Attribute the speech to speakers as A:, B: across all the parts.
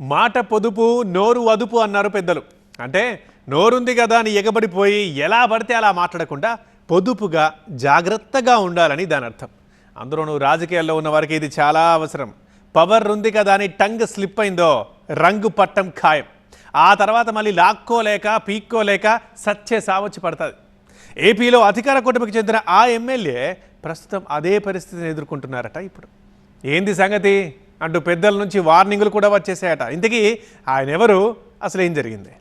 A: మాట పొదుపు నోరు అదుపు అన్నారు పెద్దలు. అంటే నోరుంది కదా అని ఎగబడిపోయి ఎలా పడితే అలా మాట్లాడకుండా పొదుపుగా జాగ్రత్తగా ఉండాలని దాని అర్థం. అందులోనూ రాజకీయాల్లో ఉన్న వారికి ఇది చాలా అవసరం. పవర్ ఉంది కదా అని టంగ్ స్లిప్ అయిందో రంగు పట్టం ఖాయం. ఆ తర్వాత మళ్ళీ లాక్కోలేక పీక్కోలేక సచ్చే సావచ్చి పడుతుంది. ఏపీలో అధికార కూటమికి చెందిన ఆ ఎమ్మెల్యే ప్రస్తుతం అదే పరిస్థితిని ఎదుర్కొంటున్నారట ఇప్పుడు. ఏంది సంగతి? అంటూ పెద్దల నుంచి వార్నింగులు కూడా వచ్చేసాయట. ఇంతకీ ఆయన ఎవరు? అసలు ఏం జరిగింది?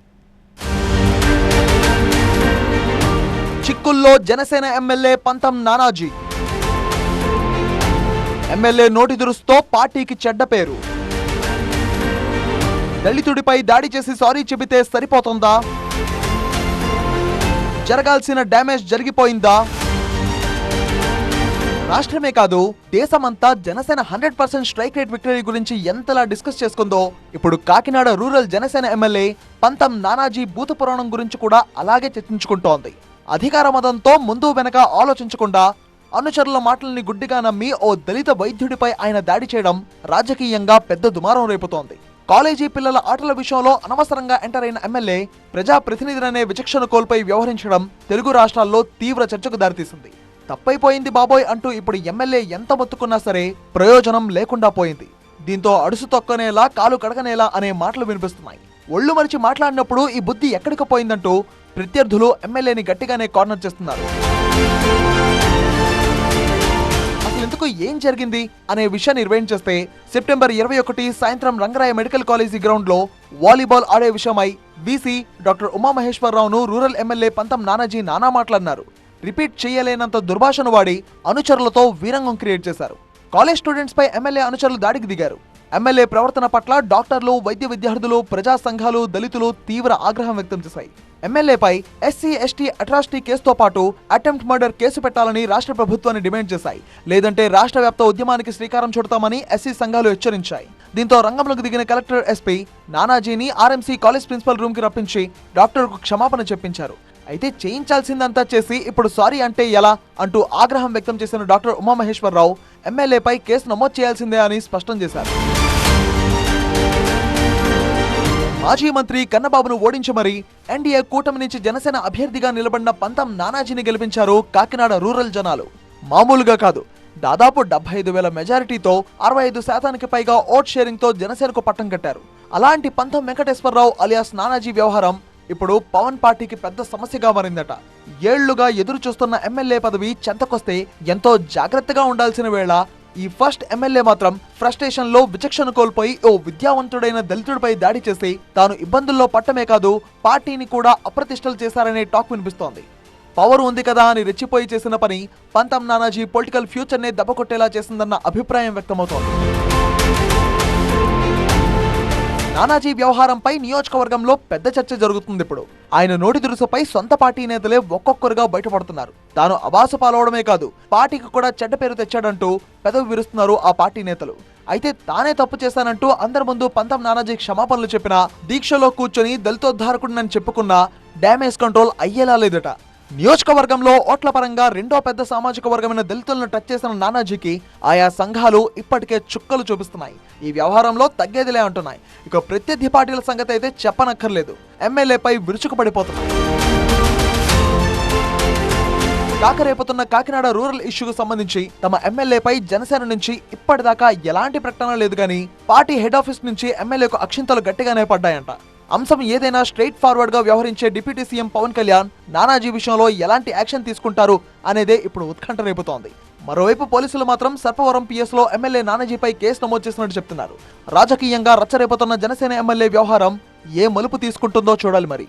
B: చిక్కుల్లో జనసేన ఎమ్మెల్యే పంతం నానాజీ. ఎమ్మెల్యే నోటి దురుస్తో పార్టీకి చెడ్డ పేరు. దళితుడిపై దాడి చేసి సారీ చెబితే సరిపోతుందా? జరగాల్సిన డ్యామేజ్ జరిగిపోయిందా? రాష్ట్రమే కాదు దేశమంతా Janasena hundred percent strike rate victory గురించి ఎంతలా డిస్కస్ చేసుకుందో ఇప్పుడు కాకినాడ రూరల్ జనసేన ఎమ్మెల్యే పంతం నానాజీ భూత పురాణం గురించి కూడా అలాగే చర్చించుకుంటోంది. అధికార మదంతో ముందు వెనక ఆలోచించకుండా అనుచరుల మాటల్ని గుడ్డిగా నమ్మి ఓ దళిత వైద్యుడిపై ఆయన దాడి చేయడం రాజకీయంగా పెద్ద దుమారం రేపుతోంది. కాలేజీ పిల్లల ఆటల విషయంలో అనవసరంగా ఎంటర్ అయిన ఎమ్మెల్యే ప్రజాప్రతినిధులనే విచక్షణ కోల్పై వ్యవహరించడం తెలుగు రాష్ట్రాల్లో తీవ్ర చర్చకు దారితీసింది. తప్పైపోయింది బాబోయ్ అంటూ ఇప్పుడు ఎమ్మెల్యే ఎంత మొత్తుకున్నా సరే ప్రయోజనం లేకుండా పోయింది. దీంతో అడుసు తొక్కనేలా కాలు కడగనేలా అనే మాటలు వినిపిస్తున్నాయి. ఒళ్ళు మరిచి మాట్లాడినప్పుడు ఈ బుద్ధి ఎక్కడికి పోయిందంటూ ప్రత్యర్థులు ఎమ్మెల్యేని గట్టిగానే కార్నర్ చేస్తున్నారు. అసలు ఎందుకు ఏం జరిగింది అనే విషయాన్ని నిర్వహణ చేస్తే సెప్టెంబర్ ఇరవై ఒకటి సాయంత్రం రంగరాయ మెడికల్ కాలేజీ గ్రౌండ్లో వాలీబాల్ ఆడే విషయమై బీసీ డాక్టర్ ఉమామహేశ్వరరావును రూరల్ ఎమ్మెల్యే పంతం నానాజీ నానా మాట్లాడినారు. రిపీట్ చేయలేనంత దుర్భాషను వాడి అనుచరులతో వీరంగం క్రియేట్ చేశారు. కాలేజ్ స్టూడెంట్స్ పై ఎమ్మెల్యే అనుచరులు దాడికి దిగారు. ఎమ్మెల్యే ప్రవర్తన పట్ల డాక్టర్లు వైద్య విద్యార్థులు ప్రజా సంఘాలు దళితులు తీవ్ర ఆగ్రహం వ్యక్తం చేశాయి. ఎమ్మెల్యేపై ఎస్సీ ఎస్టీ అట్రాసిటీ కేసుతో పాటు అటెంప్ట్ మర్డర్ కేసు పెట్టాలని రాష్ట్ర ప్రభుత్వాన్ని డిమాండ్ చేశాయి. లేదంటే రాష్ట్ర వ్యాప్త ఉద్యమానికి శ్రీకారం చుడతామని ఎస్సీ సంఘాలు హెచ్చరించాయి. దీంతో రంగంలోకి దిగిన కలెక్టర్ ఎస్పీ నానాజీని ఆర్ఎంసీ కాలేజ్ ప్రిన్సిపల్ రూమ్కి రప్పించి డాక్టర్కు క్షమాపణ చెప్పించారు అయితే చేయించాల్సిందంతా చేసి ఇప్పుడు సారీ అంటే ఎలా అంటూ ఆగ్రహం వ్యక్తం చేసిన డాక్టర్ ఉమామహేశ్వరరావు ఎమ్మెల్యేపై కేసు నమోదు చేయాల్సిందే అని స్పష్టం చేశారు. మాజీ మంత్రి కన్నబాబును ఓడించి ఎన్డీఏ కూటమి నుంచి జనసేన అభ్యర్థిగా నిలబడిన పంతం నానాజీని గెలిపించారు కాకినాడ రూరల్ జనాలు. మామూలుగా కాదు. దాదాపు డెబ్బై ఐదు వేల మెజారిటీతో అరవై ఐదు శాతానికి పైగా ఓట్ షేరింగ్తో జనసేనకు పట్టం కట్టారు. అలాంటి పంతం వెంకటేశ్వరరావు అలియాస్ నానాజీ వ్యవహారం ఇప్పుడు పవన్ పార్టీకి పెద్ద సమస్యగా మారిందట. ఏళ్ళుగా ఎదురు చూస్తున్న ఎమ్మెల్యే పదవి చెంతకొస్తే ఎంతో జాగ్రత్తగా ఉండాల్సిన వేళ ఈ ఫస్ట్ ఎమ్మెల్యే మాత్రం ఫ్రస్ట్రేషన్లో విచక్షణ కోల్పోయి ఓ విద్యావంతుడైన దళితుడిపై దాడి చేసి తాను ఇబ్బందుల్లో పట్టమే కాదు పార్టీని కూడా అప్రతిష్టలు చేశారనే టాక్ వినిపిస్తోంది. పవర్ ఉంది కదా అని రెచ్చిపోయి చేసిన పని పంతం నానాజీ పొలిటికల్ ఫ్యూచర్ నే దెబ్బకొట్టేలా చేసిందన్న అభిప్రాయం వ్యక్తమవుతోంది. నానాజీ వ్యవహారంపై నియోజకవర్గంలో పెద్ద చర్చ జరుగుతుంది ఇప్పుడు. ఆయన నోటి దురుసుపై సొంత పార్టీ నేతలే ఒక్కొక్కరుగా బయటపడుతున్నారు. తాను అబాసు పాలవడమే కాదు పార్టీకి కూడా చెడ్డ పేరు తెచ్చాడంటూ పెదవి విరుస్తున్నారు ఆ పార్టీ నేతలు. అయితే తానే తప్పు చేశానంటూ అందరి ముందు పంతం నానాజీ క్షమాపణలు చెప్పినా దీక్షలో కూర్చొని దళితోద్ధారకుడినని చెప్పుకున్నా డ్యామేజ్ కంట్రోల్ అయ్యేలా లేదట. నియోజకవర్గంలో ఓట్ల పరంగా రెండో పెద్ద సామాజిక వర్గమైన దళితులను టచ్ చేసిన నానాజీకి ఆయా సంఘాలు ఇప్పటికే చుక్కలు చూపిస్తున్నాయి. ఈ వ్యవహారంలో తగ్గేదిలే అంటున్నాయి. ఇక ప్రత్యర్థి పార్టీల సంగతి అయితే చెప్పనక్కర్లేదు. ఎమ్మెల్యేపై విరుచుకుపడిపోతున్నాయి. కాకరేపుతున్న కాకినాడ రూరల్ ఇష్యూకు సంబంధించి తమ ఎమ్మెల్యేపై జనసేన నుంచి ఇప్పటిదాకా ఎలాంటి ప్రకటన లేదు కానీ పార్టీ హెడ్ ఆఫీస్ నుంచి ఎమ్మెల్యేకు అక్షింతలు గట్టిగానే పడ్డాయంట. అంశం ఏదైనా స్ట్రైట్ ఫార్వర్డ్గా వ్యవహరించే deputy C M Pawan Kalyan Nanaji విషయంలో ఎలాంటి యాక్షన్ తీసుకుంటారు అనేదే ఇప్పుడు ఉత్కంఠ రేపుతోంది. మరోవైపు పోలీసులు మాత్రం సర్పవరం పిఎస్లో ఎమ్మెల్యే నానాజీపై కేసు నమోదు చేసినట్టు చెప్తున్నారు. రాజకీయంగా రచ్చరేపుతున్న జనసేన ఎమ్మెల్యే వ్యవహారం ఏ మలుపు తీసుకుంటుందో చూడాలి మరి.